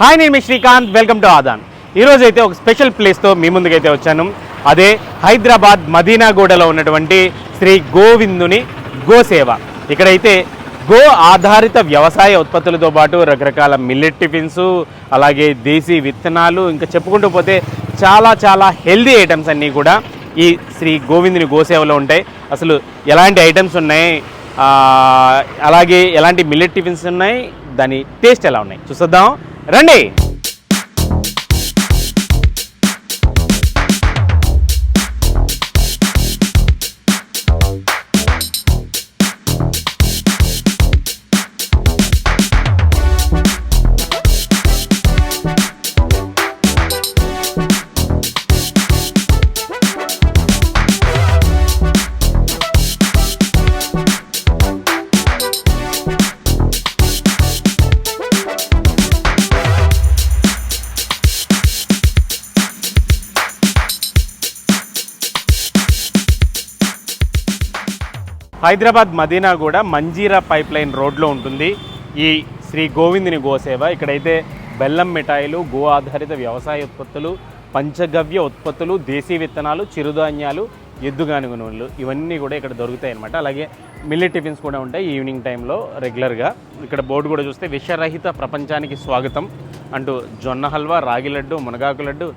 hi నేను మీ Srikanth. Welcome to Aadan. ఈరోజు అయితే ఒక స్పెషల్ ప్లేస్తో మీ ముందుకైతే వచ్చాను. అదే హైదరాబాద్ మదీనాగూడలో ఉన్నటువంటి శ్రీ గోవిందుని గోసేవ. ఇక్కడైతే గో ఆధారిత వ్యవసాయ ఉత్పత్తులతో పాటు రకరకాల మిల్లెట్ టిఫిన్స్ అలాగే దేశీ విత్తనాలు ఇంకా చెప్పుకుంటూ పోతే చాలా చాలా హెల్దీ ఐటమ్స్ అన్నీ కూడా ఈ శ్రీ గోవిందుని గోసేవలో ఉంటాయి. అసలు ఎలాంటి ఐటమ్స్ ఉన్నాయి? అలాగే ఎలాంటి మిల్లెట్ టిఫిన్స్ ఉన్నాయి? దాని టేస్ట్ ఎలా ఉన్నాయి? చూసేద్దాం. రండి. హైదరాబాద్ మదీనా కూడా మంజీరా పైప్ లైన్ రోడ్లో ఉంటుంది. ఈ శ్రీ గోవిందుని గోసేవ ఇక్కడైతే బెల్లం మిఠాయిలు గో ఆధారిత వ్యవసాయ ఉత్పత్తులు పంచగవ్య ఉత్పత్తులు దేశీ విత్తనాలు చిరుధాన్యాలు ఎద్దుగానుగ నూనెలు ఇవన్నీ కూడా ఇక్కడ దొరుకుతాయి అనమాట అలాగే మిల్లెట్ టిఫిన్స్ కూడా ఉంటాయి ఈవినింగ్ టైంలో రెగ్యులర్గా. ఇక్కడ బోర్డు కూడా చూస్తే విషరహిత ప్రపంచానికి స్వాగతం అంటూ జొన్న హల్వా రాగి లడ్డు మునగాకు లడ్డు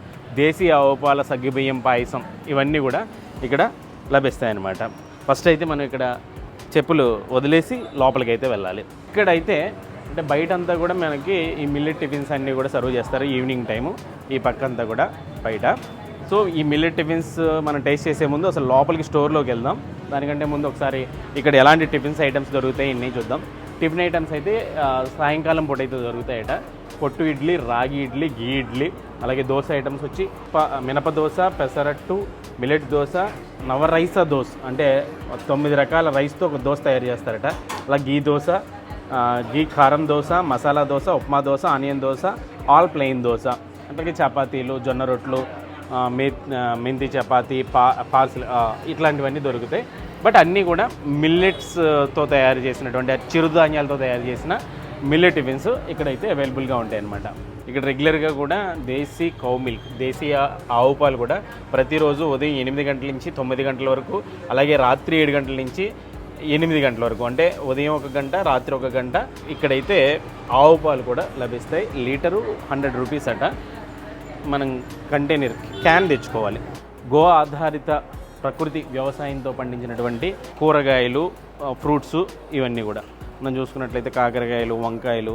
దేశీ ఆవుపాల సగ్గిబియ్యం పాయసం ఇవన్నీ కూడా ఇక్కడ లభిస్తాయన్నమాట. ఫస్ట్ అయితే మనం ఇక్కడ చెప్పులు వదిలేసి లోపలికి అయితే వెళ్ళాలి. ఇక్కడైతే అంటే బయట అంతా కూడా మనకి ఈ మిల్లెట్ టిఫిన్స్ అన్నీ కూడా సర్వ్ చేస్తారు ఈవినింగ్ టైము ఈ పక్క అంతా కూడా బయట. సో ఈ మిల్లెట్ టిఫిన్స్ మనం టేస్ట్ చేసే ముందు అసలు లోపలికి స్టోర్లోకి వెళ్దాం. దానికంటే ముందు ఒకసారి ఇక్కడ ఎలాంటి టిఫిన్స్ ఐటమ్స్ దొరుకుతాయి ఇన్ని చూద్దాం. టిఫిన్ ఐటమ్స్ అయితే సాయంకాలం పూట అయితే దొరుకుతాయట. పొట్టు ఇడ్లీ రాగి ఇడ్లీ గీ ఇడ్లీ అలాగే దోశ ఐటమ్స్ వచ్చి ప- మినప దోశ పెసరట్టు మిలెట్ దోశ నవ రైస దోశ. అంటే తొమ్మిది రకాల రైస్తో ఒక దోశ తయారు చేస్తారట. అలా గీ దోశ గీ కారం dosa masala dosa upma dosa onion dosa all plain dosa. అంటే చపాతీలు జొన్న రొట్లు మె మెంతి చపాతీ పా పాల్స్ ఇట్లాంటివన్నీ దొరుకుతాయి. బట్ అన్నీ కూడా మిల్లెట్స్తో తయారు చేసినటువంటి చిరుధాన్యాలతో తయారు చేసిన మిల్లెట్ టిఫిన్స్ ఇక్కడైతే అవైలబుల్గా ఉంటాయి అన్నమాట ఇక్కడ రెగ్యులర్గా కూడా దేశీ కౌ మిల్క్ దేశీ ఆవు పాలు కూడా ప్రతిరోజు ఉదయం ఎనిమిది గంటల నుంచి తొమ్మిది గంటల వరకు అలాగే రాత్రి ఏడు గంటల నుంచి ఎనిమిది గంటల వరకు. అంటే ఉదయం ఒక గంట రాత్రి ఒక గంట ఇక్కడైతే ఆవు పాలు కూడా లభిస్తాయి. లీటరు హండ్రెడ్ రూపీస్ అట మనం కంటైనర్ క్యాన్ తెచ్చుకోవాలి. గో ఆధారిత ప్రకృతి వ్యవసాయంతో పండించినటువంటి కూరగాయలు ఫ్రూట్స్ ఇవన్నీ కూడా. మనం చూసుకున్నట్లయితే కాకరకాయలు వంకాయలు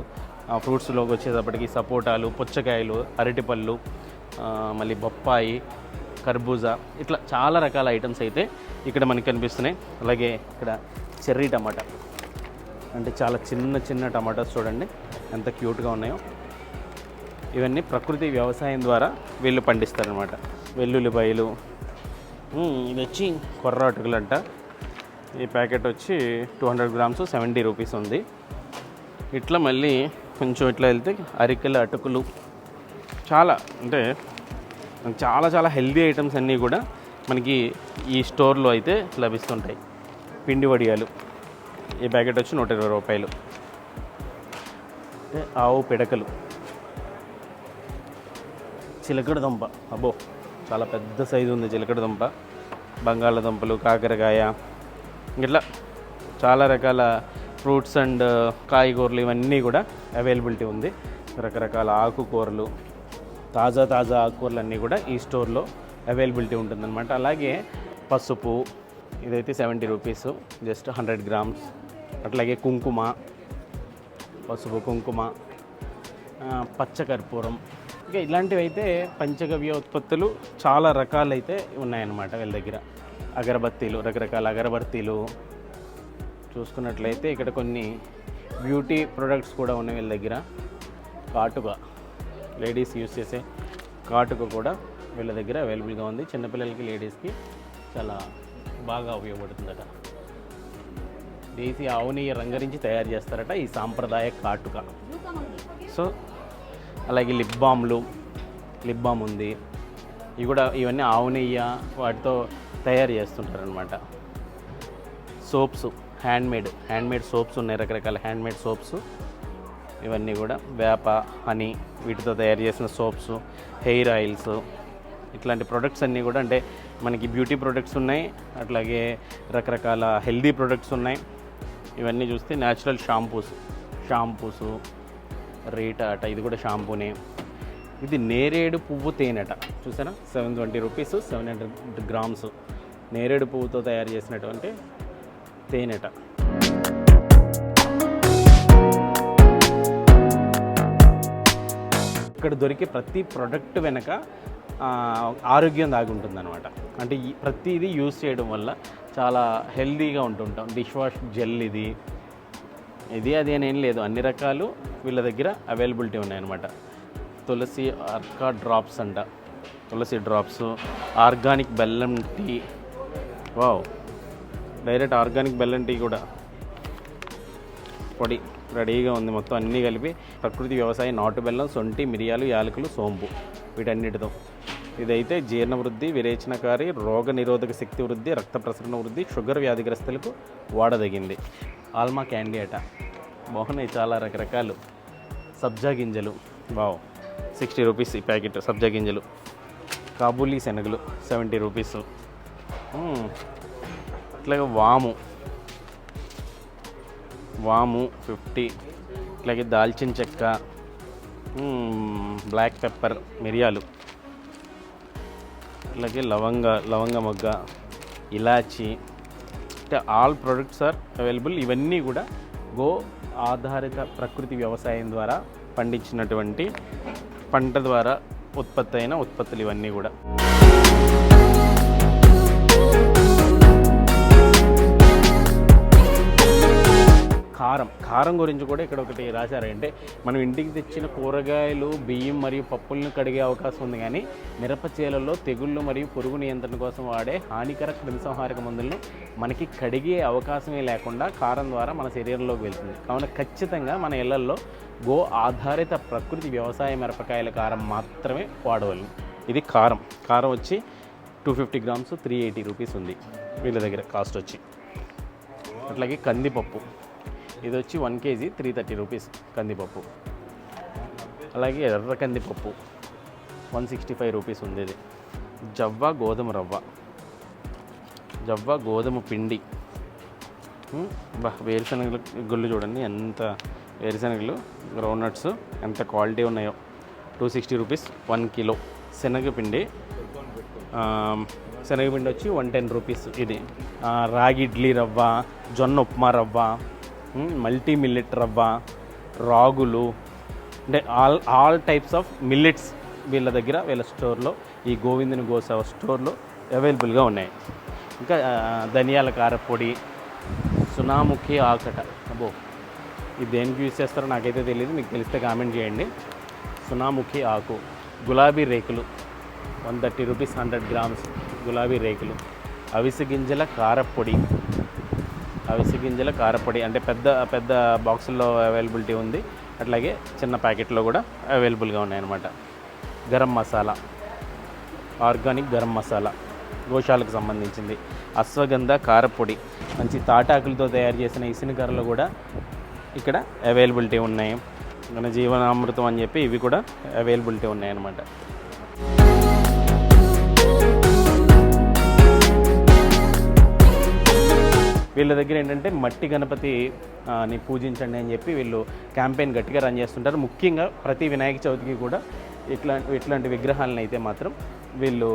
ఫ్రూట్స్లోకి వచ్చేటప్పటికి సపోటాలు పుచ్చకాయలు అరటిపళ్ళు మళ్ళీ బొప్పాయి కర్బూజా ఇట్లా చాలా రకాల ఐటమ్స్ అయితే ఇక్కడ మనకి కనిపిస్తున్నాయి. అలాగే ఇక్కడ చెర్రీ టమాటా. అంటే చాలా చిన్న చిన్న టమాటాస్ చూడండి. ఎంత క్యూట్గా ఉన్నాయో. ఇవన్నీ ప్రకృతి వ్యవసాయం ద్వారా వీళ్ళు పండిస్తారనమాట వెల్లుల్లిపాయలు ఇది వచ్చి కొర్ర అటుకులు అంట ఈ ప్యాకెట్ వచ్చి two hundred grams seventy rupees ఉంది. ఇట్లా మళ్ళీ కొంచెం ఇట్లా వెళ్తే అరికెల అటుకులు. చాలా అంటే చాలా చాలా హెల్దీ ఐటమ్స్ అన్నీ కూడా మనకి ఈ స్టోర్లో అయితే లభిస్తుంటాయి. పిండి వడియాలు. ఈ ప్యాకెట్ వచ్చి నూట ఇరవై రూపాయలు. అంటే ఆవు పిడకలు. చిలకడ దుంప. అబ్బో చాలా పెద్ద సైజు ఉంది చిలకడ దుంప. బంగాళదుంపలు కాకరకాయ ఇట్లా చాలా రకాల ఫ్రూట్స్ అండ్ కాయగూరలు ఇవన్నీ కూడా అవైలబిలిటీ ఉంది. రకరకాల ఆకుకూరలు తాజా తాజా ఆకుకూరలు అన్నీ కూడా ఈ స్టోర్లో అవైలబిలిటీ ఉంటుందన్నమాట. అలాగే పసుపు ఇదైతే seventy rupees just hundred grams. అట్లాగే కుంకుమ పసుపు కుంకుమ పచ్చకర్పూరం ఇంకా ఇలాంటివి అయితే పంచగవ్య ఉత్పత్తులు చాలా రకాలైతే ఉన్నాయన్నమాట వీళ్ళ దగ్గర. అగరబత్తీలు రకరకాల అగరబత్తీలు. చూసుకున్నట్లయితే ఇక్కడ కొన్ని బ్యూటీ ప్రొడక్ట్స్ కూడా ఉన్నాయి వీళ్ళ దగ్గర. కాటుక. లేడీస్ యూస్ చేసే కాటుక కూడా వీళ్ళ దగ్గర అవైలబుల్గా ఉంది. చిన్నపిల్లలకి లేడీస్కి చాలా బాగా ఉపయోగపడుతుందట దేశీ ఆవుని రంగరించి తయారు చేస్తారట ఈ సాంప్రదాయ కాటుక. సో అలాగే లిప్ బామ్లు లిప్ బామ్ ఉంది. ఇవి కూడా ఇవన్నీ ఆవు నెయ్యి వాటితో తయారు చేస్తుంటారనమాట సోప్స్ హ్యాండ్మేడ్ హ్యాండ్మేడ్ సోప్స్ ఉన్నాయి రకరకాల హ్యాండ్మేడ్ సోప్స్ ఇవన్నీ కూడా వేప హనీ వీటితో తయారు చేసిన సోప్స్ హెయిర్ ఆయిల్స్ ఇట్లాంటి ప్రొడక్ట్స్ అన్నీ కూడా అంటే మనకి బ్యూటీ ప్రొడక్ట్స్ ఉన్నాయి అట్లాగే రకరకాల హెల్దీ ప్రొడక్ట్స్ ఉన్నాయి. ఇవన్నీ చూస్తే న్యాచురల్ షాంపూస్ షాంపూస్ రేట్ అట ఇది కూడా షాంపూనే. ఇది నేరేడు పువ్వు తేనెట. చూసారా? Seven twenty rupees seven hundred grams నేరేడు పువ్వుతో తయారు చేసినటువంటి తేనెట. ఇక్కడ దొరికే ప్రతి ప్రోడక్ట్ వెనక ఆరోగ్యం దాగి ఉంటుందన్నమాట. అంటే ప్రతిదీ యూస్ చేయడం వల్ల చాలా హెల్దీగా ఉంటుంటాం. డిష్ వాష్ జెల్ ఇది ఇది అది అని ఏం లేదు. అన్ని రకాలు వీళ్ళ దగ్గర అవైలబిలిటీ ఉన్నాయన్నమాట. తులసి అర్కా డ్రాప్స్ అంట. తులసి డ్రాప్స్ ఆర్గానిక్ బెల్లం టీ. వావ్. డైరెక్ట్ ఆర్గానిక్ బెల్లం టీ కూడా. పొడి రెడీగా ఉంది మొత్తం అన్నీ కలిపి ప్రకృతి వ్యవసాయం నాటు బెల్లం సొంటి మిరియాలు యాలకులు సోంపు వీటన్నిటితో. ఇదైతే జీర్ణ వృద్ధి విరేచనకారి రోగ నిరోధక శక్తి వృద్ధి రక్త ప్రసరణ వృద్ధి షుగర్ వ్యాధిగ్రస్తులకు వాడదగింది. ఆల్మా క్యాండీ అట. బాగున్నాయి చాలా రకరకాలు. సబ్జా గింజలు. వావ్. సిక్స్టీ రూపీస్ ఈ ప్యాకెట్ సబ్జా గింజలు. కాబూలీ శనగలు సెవెంటీ రూపీస్. అట్లాగే వాము. వాము ఫిఫ్టీ. అట్లాగే దాల్చిన చెక్క. బ్లాక్ పెప్పర్ మిరియాలు. అలాగే లవంగ లవంగ మొగ్గ ఇలాచి అంటే ఆల్ ప్రొడక్ట్స్ ఆర్ అవైలబుల్ ఇవన్నీ కూడా గో ఆధారిత ప్రకృతి వ్యవసాయం ద్వారా పండించినటువంటి పంట ద్వారా ఉత్పత్తి అయిన ఉత్పత్తులు ఇవన్నీ కూడా. కారం. కారం గురించి కూడా ఇక్కడ ఒకటి రాశారు. అంటే మనం ఇంటికి తెచ్చిన కూరగాయలు బియ్యం మరియు పప్పులను కడిగే అవకాశం ఉంది కానీ మిరప చేలలో తెగుళ్ళు మరియు పురుగు నియంత్రణ కోసం వాడే హానికర క్రిమిసంహారక మందులను మనకి కడిగే అవకాశమే లేకుండా కారం ద్వారా మన శరీరంలోకి వెళ్తుంది. కావున ఖచ్చితంగా మన ఇళ్ళల్లో గో ఆధారిత ప్రకృతి వ్యవసాయ మిరపకాయల కారం మాత్రమే వాడవలను. ఇది కారం. కారం వచ్చి two fifty grams three eighty rupees ఉంది. వీళ్ళ దగ్గర కాస్ట్ వచ్చి. అట్లాగే కందిపప్పు. ఇది వచ్చి one KG three thirty rupees కందిపప్పు. అలాగే ఎర్ర కందిపప్పు వన్ సిక్స్టీ ఫైవ్ రూపీస్ ఉంది ఇది జవ్వ గోధుమ రవ్వ. జవ్వ గోధుమ పిండి. బా వేరుశనగలు గుళ్ళు చూడండి ఎంత వేరుశనగలు గ్రౌండ్నట్స్ ఎంత క్వాలిటీ ఉన్నాయో. Two sixty rupees one kilo శనగపిండి శనగపిండి వచ్చి వన్ టెన్ రూపీస్ ఇది. రాగి ఇడ్లీ రవ్వ జొన్న ఉప్మా రవ్వ మల్టీ మిల్లెట్ రవ్వ రాగులు అంటే all all types of millets వీళ్ళ దగ్గర వీళ్ళ స్టోర్లో ఈ గోవిందుని గోసావ స్టోర్లో అవైలబుల్గా ఉన్నాయి. ఇంకా ధనియాల కారపొడి సునాముఖి ఆకట. అబ్బో ఇది దేనికి యూజ్ చేస్తారో నాకైతే తెలియదు మీకు తెలిస్తే కామెంట్ చేయండి. సునాముఖి ఆకు గులాబీ రేకులు one thirty rupees hundred grams గులాబీ రేకులు అవిసె గింజల కారపొడి. అవిసి గింజల కారపొడి అంటే పెద్ద పెద్ద బాక్సుల్లో అవైలబిలిటీ ఉంది. అట్లాగే చిన్న ప్యాకెట్లో కూడా అవైలబుల్గా ఉన్నాయన్నమాట. గరం మసాలా ఆర్గానిక్ గరం మసాలా గోశాలకు సంబంధించింది. అశ్వగంధ కారపొడి మంచి తాటాకులతో తయారు చేసిన ఇసునికర్రలు కూడా ఇక్కడ అవైలబిలిటీ ఉన్నాయి. మన జీవనామృతం అని చెప్పి ఇవి కూడా అవైలబిలిటీ ఉన్నాయన్నమాట. వీళ్ళ దగ్గర ఏంటంటే మట్టి గణపతి ని పూజించండి అని చెప్పి వీళ్ళు క్యాంపెయిన్ గట్టిగా రన్ చేస్తుంటారు. ముఖ్యంగా ప్రతి వినాయక చవితికి కూడా ఇట్లా ఇట్లాంటి విగ్రహాలను అయితే మాత్రం వీళ్ళు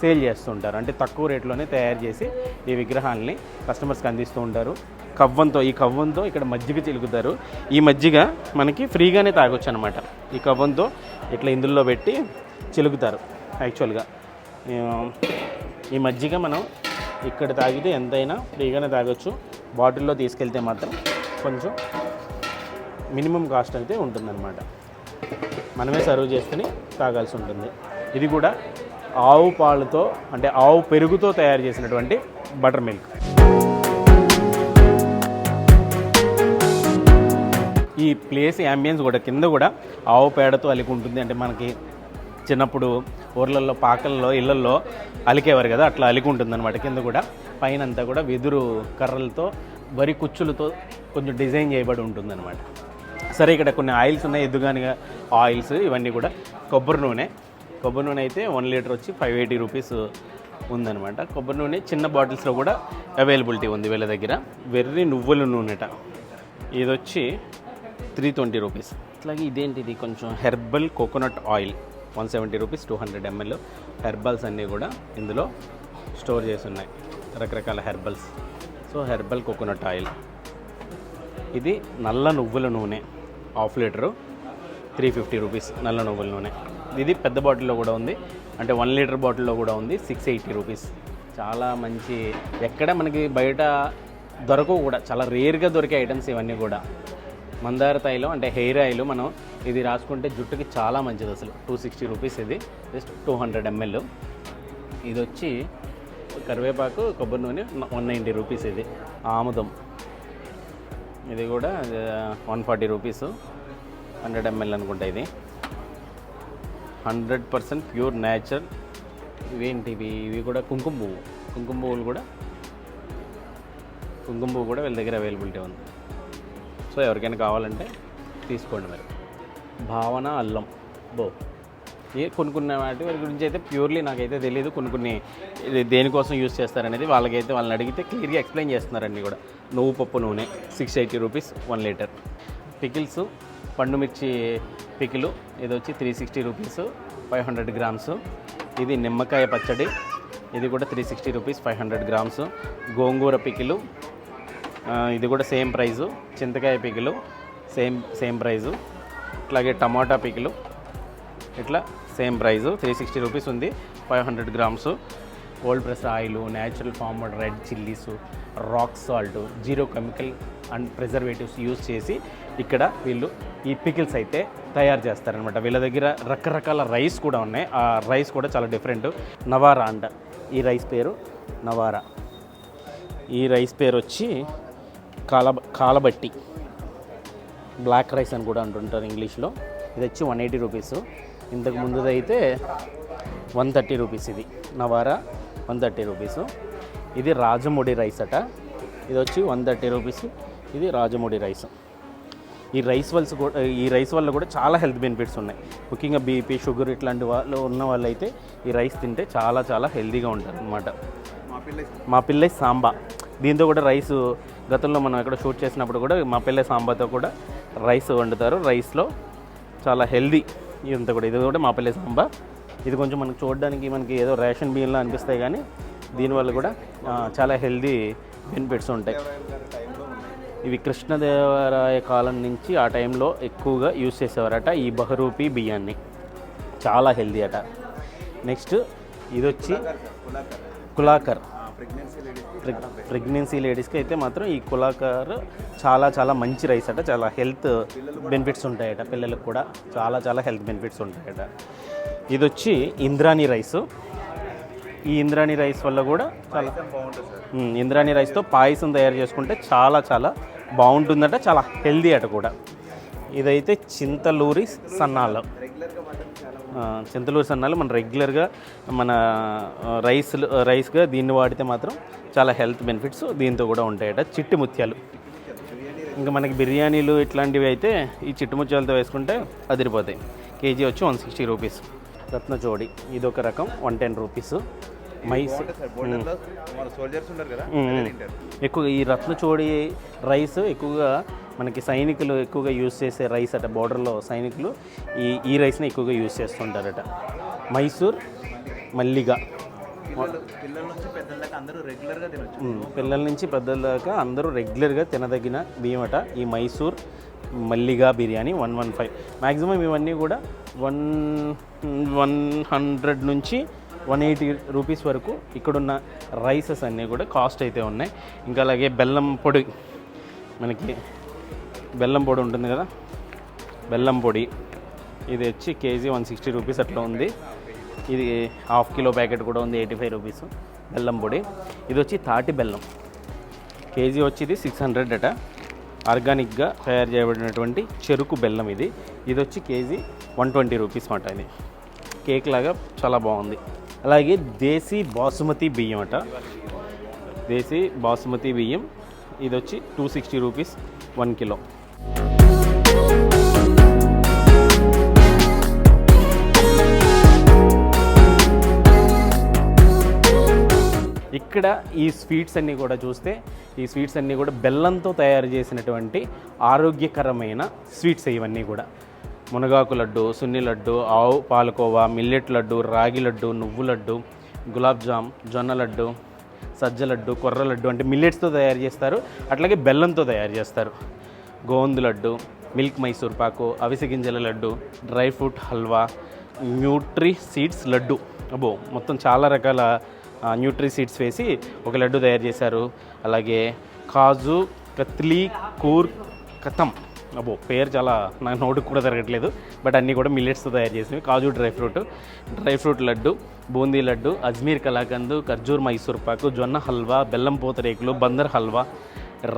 సేల్ చేస్తుంటారు. అంటే తక్కువ రేట్లోనే తయారు చేసి ఈ విగ్రహాలని కస్టమర్స్కి అందిస్తూ ఉంటారు. కవ్వంతో ఈ కవ్వంతో ఇక్కడ మజ్జిగ చిలుకుతారు. ఈ మజ్జిగ మనకి ఫ్రీగానే తాగొచ్చు అనమాట ఈ కవ్వంతో ఇట్లా ఇందులో పెట్టి చిలుకుతారు యాక్చువల్గా ఈ మజ్జిగ మనం ఇక్కడ తాగితే ఎంతైనా ఫ్రీగానే తాగొచ్చు. బాటిల్లో తీసుకెళ్తే మాత్రం కొంచెం మినిమం కాస్ట్ అయితే ఉంటుందన్నమాట. మనమే సర్వ్ చేసుకుని తాగాల్సి ఉంటుంది. ఇది కూడా ఆవు పాలతో అంటే ఆవు పెరుగుతో తయారు చేసినటువంటి బటర్ మిల్క్. ఈ ప్లేస్ యాంబియన్స్ కూడా కింద కూడా ఆవు పేడతో అలికి ఉంటుంది. అంటే మనకి చిన్నప్పుడు ఊర్లలో పాకల్లో ఇళ్ళల్లో అలికేవారు కదా అట్లా అలికి ఉంటుంది అనమాట కింద కూడా పైన అంతా కూడా వెదురు కర్రలతో వరి కుచ్చులతో కొంచెం డిజైన్ చేయబడి ఉంటుందన్నమాట. సరే ఇక్కడ కొన్ని ఆయిల్స్ ఉన్నాయి. ఎద్దుగానిగా ఆయిల్స్ ఇవన్నీ కూడా కొబ్బరి నూనె. కొబ్బరి నూనె అయితే వన్ లీటర్ వచ్చి ఫైవ్ ఎయిటీ రూపీస్ ఉందన్నమాట. కొబ్బరి నూనె చిన్న బాటిల్స్లో కూడా అవైలబిలిటీ ఉంది వీళ్ళ దగ్గర. వెర్రి నువ్వుల నూనెట. ఇది వచ్చి త్రీ ట్వంటీ రూపీస్. అట్లాగే ఇదేంటిది? కొంచెం herbal coconut oil. One seventy rupees two hundred ML. Herbals అన్నీ కూడా ఇందులో స్టోర్ చేసి ఉన్నాయి. రకరకాల herbals. So herbal coconut oil. ఇది నల్ల నువ్వుల నూనె. Half litre. Three fifty rupees నల్ల నువ్వుల నూనె. ఇది పెద్ద బాటిల్లో కూడా ఉంది. అంటే వన్ లీటర్ బాటిల్లో కూడా ఉంది. Six eighty rupees. చాలా మంచి ఎక్కడ మనకి బయట దొరకవు కూడా. చాలా రేర్గా దొరికే ఐటమ్స్ ఇవన్నీ కూడా. మందార తైలం అంటే హెయిర్ ఆయిల్ మనం ఇది రాసుకుంటే జుట్టుకి చాలా మంచిది అసలు. టూ సిక్స్టీ రూపీస్ ఇది. జస్ట్ టూ హండ్రెడ్ ఎంఎల్ ఇది వచ్చి కరివేపాకు కొబ్బరి నూనె వన్ నైంటీ రూపీస్ ఇది. ఆముదం. ఇది కూడా one forty rupees hundred ML అనుకుంటా ఇది. హండ్రెడ్ పర్సెంట్ ప్యూర్ న్యాచురల్ ఇవేంటివి ఇవి? కూడా కుంకుమ పువ్వు. కుంకుమ పువ్వులు కూడా కుంకుమ పువ్వు కూడా వీళ్ళ దగ్గర అవైలబిలిటీ ఉంది. సో ఎవరికైనా కావాలంటే తీసుకోండి మరి. భావన అల్లం. బో. ఏ కొన్ని కొన్ని వాటి వారి గురించి అయితే ప్యూర్లీ నాకైతే తెలియదు కొన్ని కొన్ని దేనికోసం యూస్ చేస్తారనేది వాళ్ళకైతే వాళ్ళని అడిగితే క్లియర్గా ఎక్స్ప్లెయిన్ చేస్తున్నారండి కూడా. నువ్వు పప్పు నూనె six eighty rupees one litre. Pickles పండు మిర్చి పికిలు ఇది వచ్చి three sixty rupees five hundred grams. ఇది నిమ్మకాయ పచ్చడి ఇది కూడా three sixty rupees five hundred grams. గోంగూర పికిలు ఇది కూడా సేమ్ ప్రైజు. చింతకాయ పికిలు సేమ్ సేమ్ ప్రైజు. అట్లాగే టమాటా పికిలు. ఇట్లా same price. Three sixty rupees ఉంది. Five hundred grams. Old press oil natural farmed red chillies rock salt zero chemical and preservatives use చేసి ఇక్కడ వీళ్ళు ఈ పికిల్స్ అయితే తయారు చేస్తారనమాట వీళ్ళ దగ్గర రకరకాల రైస్ కూడా ఉన్నాయి. ఆ రైస్ కూడా చాలా డిఫరెంట్. నవారా అంట. ఈ రైస్ పేరు నవారా. ఈ రైస్ పేరు వచ్చి కాల కాలబట్టి. బ్లాక్ రైస్ అని కూడా అంటుంటారు ఇంగ్లీష్లో. ఇది వచ్చి వన్ ఎయిటీ రూపీస్ ఇంతకు ముందుది అయితే వన్ థర్టీ రూపీస్ ఇది. నవారా వన్ థర్టీ రూపీస్ ఇది రాజముడి రైస్ అట. ఇది వచ్చి వన్ థర్టీ రూపీస్ ఇది రాజముడి రైస్. ఈ రైస్ వల్స్ కూడా ఈ రైస్ వల్ల కూడా చాలా హెల్త్ బెనిఫిట్స్ ఉన్నాయి. ముఖ్యంగా బీపీ షుగర్ ఇట్లాంటి వాళ్ళు ఉన్న వాళ్ళైతే ఈ రైస్ తింటే చాలా చాలా హెల్తీగా ఉంటారు అనమాట మా పిల్లై సాంబా దీంతో కూడా రైస్ గతంలో మనం ఎక్కడ షూట్ చేసినప్పుడు కూడా మా పిల్లై సాంబాతో కూడా రైస్ వండుతారు. రైస్లో చాలా హెల్దీ ఇదంతా కూడా. ఇది కూడా మా పిల్లై సాంబా. ఇది కొంచెం మనకు చూడడానికి మనకి ఏదో రేషన్ బియ్యంలో అనిపిస్తాయి కానీ దీనివల్ల కూడా చాలా హెల్దీ బెనిఫిట్స్ ఉంటాయి. ఇవి కృష్ణదేవరాయ కాలం నుంచి ఆ టైంలో ఎక్కువగా యూస్ చేసేవారట ఈ బహరూపీ బియ్యాన్ని. చాలా హెల్దీ అట. నెక్స్ట్ ఇది వచ్చి కులాకర్. ప్రెగ్నెన్సీ లేడీస్కి అయితే మాత్రం ఈ కులాకర్ చాలా చాలా మంచి రైస్ అట చాలా హెల్త్ బెనిఫిట్స్ ఉంటాయట పిల్లలకు కూడా చాలా చాలా హెల్త్ బెనిఫిట్స్ ఉంటాయట. ఇది వచ్చి ఇంద్రాణి రైస్. ఈ ఇంద్రాణి రైస్ వల్ల కూడా చాలా ఇంద్రాణి రైస్తో పాయసం తయారు చేసుకుంటే చాలా చాలా బాగుంటుందట చాలా హెల్దీ అట కూడా. ఇదైతే చింతలూరి సన్నాలు. ఆ, చింతలూరి సన్నాలు మన రెగ్యులర్గా మన రైస్ రైస్గా దీన్ని వాడితే మాత్రం చాలా హెల్త్ బెనిఫిట్స్ దీంతో కూడా ఉంటాయట. చిట్టి ముత్యాలు. ఇంకా మనకి బిర్యానీలు ఇట్లాంటివి అయితే ఈ చిట్టి ముత్యాలతో వేసుకుంటే అదిరిపోతాయి. కేజీ వచ్చి వన్ సిక్స్టీ రూపీస్. రత్నచోడి ఇది ఒక రకం వన్ టెన్ రూపీస్. మైస్. ఎక్కువ ఈ రత్నచోడి రైస్ ఎక్కువగా మనకి సైనికులు ఎక్కువగా యూజ్ చేసే రైస్ అట బోర్డర్లో సైనికులు ఈ ఈ రైస్ని ఎక్కువగా యూజ్ చేస్తుంటారట. మైసూర్ మల్లిగా. పిల్లలు నుంచి పెద్దల దాకా అందరూ రెగ్యులర్గా తినొచ్చు. ఉమ్, పిల్లల నుంచి పెద్దల దాకా అందరూ రెగ్యులర్గా తినదగిన బియ్యం అట ఈ Mysore Malliga biryani one one five. Maximum ఇవన్నీ కూడా వన్ వన్ హండ్రెడ్ నుంచి వన్ ఎయిటీ రూపీస్ వరకు ఇక్కడున్న రైసెస్ అన్నీ కూడా కాస్ట్ అయితే ఉన్నాయి. ఇంకా అలాగే బెల్లం పొడి మనకి బెల్లం పొడి ఉంటుంది కదా? బెల్లం పొడి. ఇది వచ్చి కేజీ వన్ సిక్స్టీ రూపీస్ అట్లా ఉంది. ఇది హాఫ్ కిలో ప్యాకెట్ కూడా ఉంది ఎయిటీ ఫైవ్ రూపీస్. బెల్లం పొడి. ఇది వచ్చి తాటి బెల్లం. కేజీ వచ్చి ఇది సిక్స్ హండ్రెడ్ అట. ఆర్గానిక్గా తయారు చేయబడినటువంటి చెరుకు బెల్లం ఇది. ఇది వచ్చి కేజీ వన్ ట్వంటీ రూపీస్ మాట ఇది. కేక్ లాగా చాలా బాగుంది. అలాగే దేశీ బాసుమతి బియ్యం అట. దేశీ బాసుమతి బియ్యం. ఇది వచ్చి two sixty rupees one kilo. ఇక్కడ ఈ స్వీట్స్ అన్నీ కూడా చూస్తే ఈ స్వీట్స్ అన్నీ కూడా బెల్లంతో తయారు చేసినటువంటి ఆరోగ్యకరమైన స్వీట్స్ ఇవన్నీ కూడా. మునగాకు లడ్డు సున్ని లడ్డు ఆవు పాలకోవా మిల్లెట్ లడ్డు రాగి లడ్డు నువ్వు లడ్డు గులాబ్ జామ్ జొన్న లడ్డు సజ్జ లడ్డు కొర్ర లడ్డు అంటే మిల్లెట్స్తో తయారు చేస్తారు. అట్లాగే బెల్లంతో తయారు చేస్తారు. గోందు లడ్డు మిల్క్ మైసూర్ పాకు అవిసె గింజల laddu dry fruit halwa nutri seeds laddu. అబ్బో మొత్తం చాలా రకాల న్యూట్రీ సీడ్స్ వేసి ఒక లడ్డు తయారు చేశారు. అలాగే కాజు కత్లీ కూర్ కథం అబ్బో పేరు చాలా నా నోటికి కూడా తిరగట్లేదు. బట్ అన్నీ కూడా మిల్లెట్స్తో తయారు చేసినవి. Kaju dry fruit dry fruit laddu boondi laddu Ajmer kalakand ఖర్జూర్ Mysore pak జొన్న హల్వా బెల్లం పూతరేకులు బందర్ హల్వా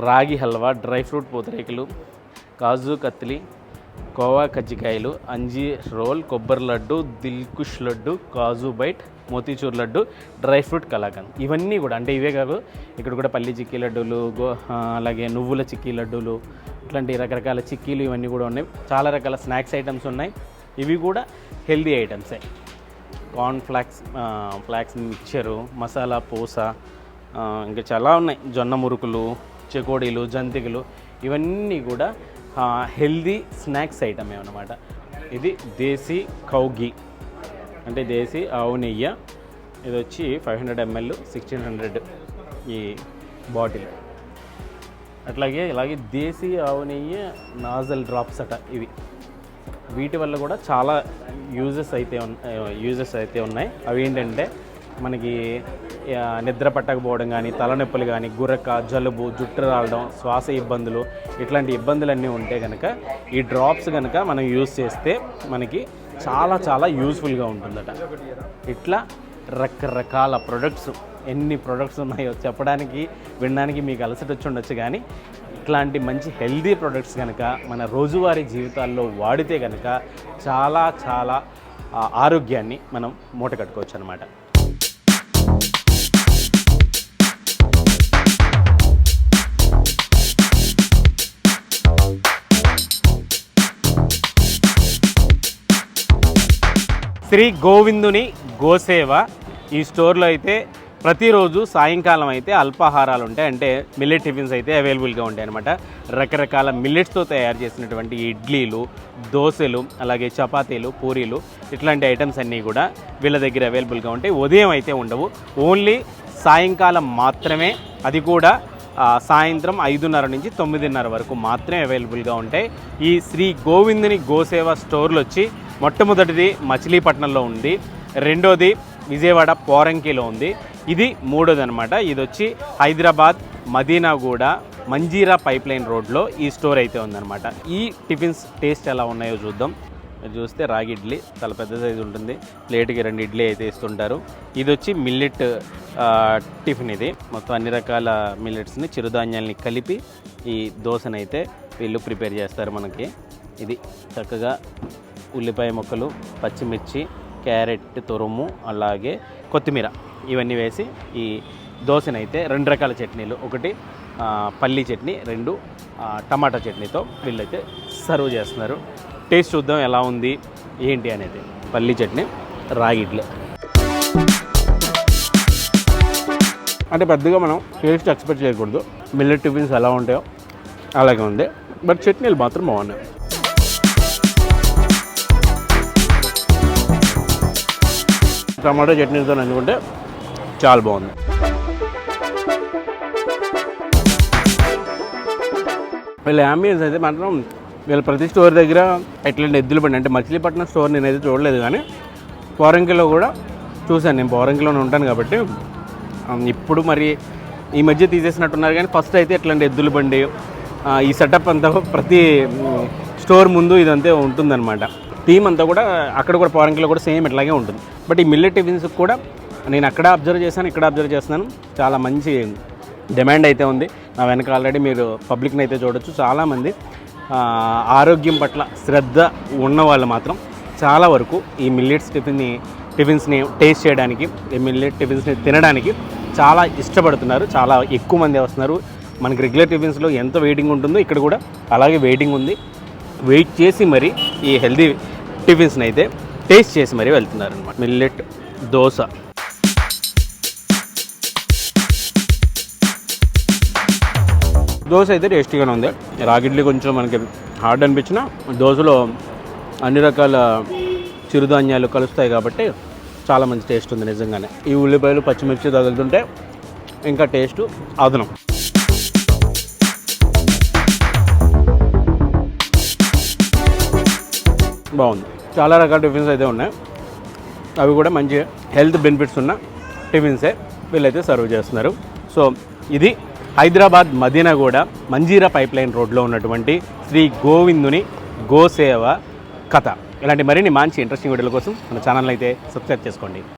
రాగి హల్వా డ్రై ఫ్రూట్ పూతరేకులు కాజు కత్లీ కోవా కజ్జికాయలు అంజీ రోల్ కొబ్బరి laddu Dilkhush laddu kaju bite motichoor laddu dry fruit kalakand ఇవన్నీ కూడా అంటే ఇవే కాదు ఇక్కడ కూడా పల్లి చిక్కీ లడ్డూలు గో అలాగే నువ్వుల చిక్కీ లడ్డూలు ఇట్లాంటి రకరకాల చిక్కీలు ఇవన్నీ కూడా ఉన్నాయి. చాలా రకాల స్నాక్స్ ఐటమ్స్ ఉన్నాయి. ఇవి కూడా healthy ఐటమ్సే. Corn flakes flakes mixture masala పూస ఇంకా చాలా ఉన్నాయి. జొన్న మురుకులు చెకోడీలు జంతికలు ఇవన్నీ కూడా హెల్దీ స్నాక్స్ ఐటమ్ అనమాట ఇది దేశీ కౌగి అంటే దేశీ ఆవు నెయ్యి. ఇది వచ్చి five hundred ML sixteen hundred ఈ బాటిల్ అట్లాగే ఇలాగే దేశీ ఆవు నెయ్యి నాజల్ డ్రాప్స్ అట ఇవి. వీటి వల్ల కూడా చాలా యూజెస్ అయితే యూజెస్ అయితే ఉన్నాయి. అవి ఏంటంటే మనకి నిద్ర పట్టకపోవడం కానీ తలనొప్పులు కానీ గురక జలుబు జుట్టు రావడం శ్వాస ఇబ్బందులు ఇట్లాంటి ఇబ్బందులన్నీ ఉంటే కనుక ఈ డ్రాప్స్ కనుక మనం యూజ్ చేస్తే మనకి చాలా చాలా యూస్ఫుల్గా ఉంటుందట. ఇట్లా రకరకాల ప్రొడక్ట్స్ ఎన్ని ప్రొడక్ట్స్ ఉన్నాయో చెప్పడానికి వినడానికి మీకు అలసట వచ్చి ఉండొచ్చు కానీ ఇట్లాంటి మంచి హెల్దీ ప్రొడక్ట్స్ కనుక మన రోజువారీ జీవితాల్లో వాడితే కనుక చాలా చాలా ఆరోగ్యాన్ని మనం మూట కట్టుకోవచ్చు అనమాట శ్రీ గోవిందుని గోసేవ. ఈ స్టోర్లో అయితే ప్రతిరోజు సాయంకాలం అయితే అల్పాహారాలు ఉంటాయి. అంటే మిల్లెట్ టిఫిన్స్ అయితే అవైలబుల్గా ఉంటాయి అనమాట రకరకాల మిల్లెట్స్తో తయారు చేసినటువంటి ఇడ్లీలు దోశలు అలాగే చపాతీలు పూరీలు ఇట్లాంటి ఐటమ్స్ అన్నీ కూడా వీళ్ళ దగ్గర అవైలబుల్గా ఉంటాయి. ఉదయం అయితే ఉండవు. ఓన్లీ సాయంకాలం మాత్రమే. అది కూడా సాయంత్రం ఐదున్నర నుంచి తొమ్మిదిన్నర వరకు మాత్రమే అవైలబుల్గా ఉంటాయి. ఈ శ్రీ గోవిందుని గోసేవ స్టోర్లు వచ్చి మొట్టమొదటిది మచిలీపట్నంలో ఉంది. రెండోది విజయవాడ పోరంకిలో ఉంది. ఇది మూడోది అనమాట ఇది వచ్చి హైదరాబాద్ మదీనాగూడ మంజీరా పైప్ లైన్ రోడ్లో ఈ స్టోర్ అయితే ఉందన్నమాట. ఈ టిఫిన్స్ టేస్ట్ ఎలా ఉన్నాయో చూద్దాం. చూస్తే రాగి ఇడ్లీ చాలా పెద్ద సైజు ఉంటుంది. ప్లేట్కి రెండు ఇడ్లీ అయితే ఇస్తుంటారు. ఇది వచ్చి మిల్లెట్ టిఫిన్ ఇది. మొత్తం అన్ని రకాల మిల్లెట్స్ని చిరుధాన్యాల్ని కలిపి ఈ దోశనైతే అయితే వీళ్ళు ప్రిపేర్ చేస్తారు మనకి. ఇది చక్కగా ఉల్లిపాయ ముక్కలు పచ్చిమిర్చి క్యారెట్ తురుము అలాగే కొత్తిమీర ఇవన్నీ వేసి ఈ దోశనైతే రెండు రకాల చట్నీలు. ఒకటి పల్లీ చట్నీ రెండు టమాటా చట్నీతో వీళ్ళైతే సర్వ్ చేస్తున్నారు. టేస్ట్ చూద్దాం ఎలా ఉంది ఏంటి అనేది. పల్లీ చట్నీ రాగి ఇడ్లీ. అంటే పెద్దగా మనం టేస్ట్ ఎక్స్పెక్ట్ చేయకూడదు. మిల్లెట్ టిఫిన్స్ ఎలా ఉంటాయో అలాగే ఉంది. బట్ చట్నీలు మాత్రం బాగున్నాయి. టమాటో చట్నీతో నంచుకుంటే చాలా బాగుంది. వీళ్ళ అంబియన్స్ అయితే మాత్రం వీళ్ళ ప్రతి స్టోర్ దగ్గర ఎట్లాంటి ఎద్దులు బండి అంటే మచిలీపట్నం స్టోర్ నేనైతే చూడలేదు కానీ పోరంకిలో కూడా చూశాను. నేను పోరంకిలోనే ఉంటాను కాబట్టి ఇప్పుడు మరి ఈ మధ్య తీసేసినట్టున్నారు కానీ ఫస్ట్ అయితే ఎట్లాంటి ఎద్దుల బండి ఈ సెటప్ అంతా ప్రతి స్టోర్ ముందు ఇదంతే ఉంటుందన్నమాట. థీమ్ అంతా కూడా అక్కడ కూడా పోరంకిలో కూడా సేమ్ ఇట్లాగే ఉంటుంది. బట్ ఈ మిల్లెట్ టిఫిన్స్ కూడా నేను అక్కడ అబ్జర్వ్ చేశాను ఇక్కడ అబ్జర్వ్ చేస్తున్నాను. చాలా మంచి డిమాండ్ అయితే ఉంది. నా వెనక ఆల్రెడీ మీరు పబ్లిక్ని అయితే చూడొచ్చు. చాలామంది ఆరోగ్యం పట్ల శ్రద్ధ ఉన్న వాళ్ళు మాత్రం చాలా వరకు ఈ మిల్లెట్స్ టిఫిన్ని టిఫిన్స్ని టేస్ట్ చేయడానికి ఈ మిల్లెట్ టిఫిన్స్ని తినడానికి చాలా ఇష్టపడుతున్నారు. చాలా ఎక్కువ మంది వస్తున్నారు. మనకి రెగ్యులర్ టిఫిన్స్లో ఎంత వెయిటింగ్ ఉంటుందో ఇక్కడ కూడా అలాగే వెయిటింగ్ ఉంది. వెయిట్ చేసి మరి ఈ హెల్దీ టిఫిన్స్ని అయితే టేస్ట్ చేసి మరీ వెళ్తున్నారు అనమాట మిల్లెట్ దోశ. దోశ అయితే టేస్టీగానే ఉంది. రాగిడ్లీ కొంచెం మనకి హార్డ్ అనిపించిన దోశలో అన్ని రకాల చిరుధాన్యాలు కలుస్తాయి కాబట్టి చాలా మంచి టేస్ట్ ఉంది నిజంగానే. ఈ ఉల్లిపాయలు పచ్చిమిర్చి తగులుతుంటే ఇంకా టేస్ట్ అదనం. బాగుంది. చాలా రకాల టిఫిన్స్ అయితే ఉన్నాయి. అవి కూడా మంచి హెల్త్ బెనిఫిట్స్ ఉన్న టిఫిన్సే వీళ్ళైతే సర్వ్ చేస్తున్నారు. సో ఇది హైదరాబాద్ మదీనాగూడ మంజీరా పైప్ లైన్ రోడ్లో ఉన్నటువంటి శ్రీ గోవిందుని గోసేవ కథ. ఇలాంటి మరిన్ని మంచి ఇంట్రెస్టింగ్ వీడియోల కోసం మన ఛానల్ అయితే సబ్స్క్రైబ్ చేసుకోండి.